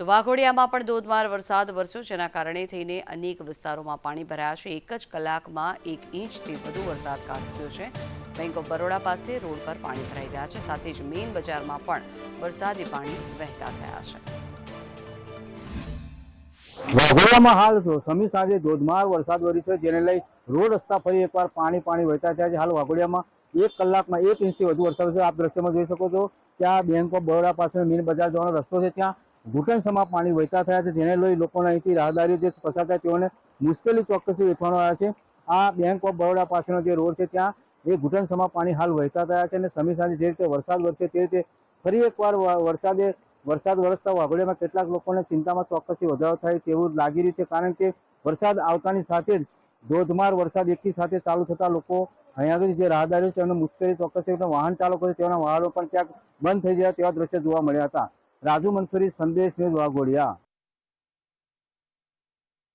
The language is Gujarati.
તો વાઘોડિયામાં પણ ધોધમાર વરસાદ વરસ્યો જેના કારણે થઈને અનેક વિસ્તારોમાં પાણી ભરાયા છે. એક જ કલાકમાં એક ઇંચથી વધુ વરસાદ ખાબક્યો છે. બેંક ઓફ બરોડા પાસે રોડ પર પાણી ભરાઈ ગયા છે. સાથે જ મેઇન બજારમાં પણ વરસાદી પાણી વહેતા થયા છે. વાઘોડિયામાં હાલ સમી સાંજે ધોધમાર વરસાદ વરસ્યો છે. જેને લઈ રોડ રસ્તા ફરી એકવાર પાણી પાણી વહેતા થયા છે. હાલ વાઘોડિયામાં એક કલાકમાં એક ઇંચથી વધુ વરસાદ છે. આપ દ્રશ્યમાં જોઈ શકો છો ત્યાં બેંક ઓફ બરોડા પાસે મેઇન બજાર જવાનો રસ્તો છે. ત્યાં ઘૂંટણસમાં પાણી વહેતા થયા છે, જેને લઈ લોકોને અહીંથી રાહદારીઓ જે પસાર થાય તેઓને મુશ્કેલી ચોક્કસી વેઠવાનો આવ્યા છે. આ બેંક ઓફ બરોડા પાસેનો જે રોડ છે, ત્યાં એ ઘૂંટણસમાં પાણી હાલ વહેતા થયા છે અને સમી સાંજે જે રીતે વરસાદ વરસે તે રીતે ફરી એકવાર વરસાદે, વરસાદ વરસતા વાઘોડિયામાં કેટલાક લોકોને ચિંતામાં ચોક્કસથી વધારો થાય તેવું લાગી રહ્યું છે, કારણ કે વરસાદ આવતાની સાથે જ ધોધમાર વરસાદ એકી સાથે ચાલુ થતાં લોકો અહીંયા આગળ જે રાહદારીઓ છે, એમને મુશ્કેલી ચોક્કસ વાહન ચાલકો છે, તેઓના વાહનો પણ ક્યાંક બંધ થઈ ગયા તેવા દ્રશ્ય જોવા મળ્યા હતા. રાજુ મંસૂરી સંદેશ ન્યૂઝ વાઘોડિયા.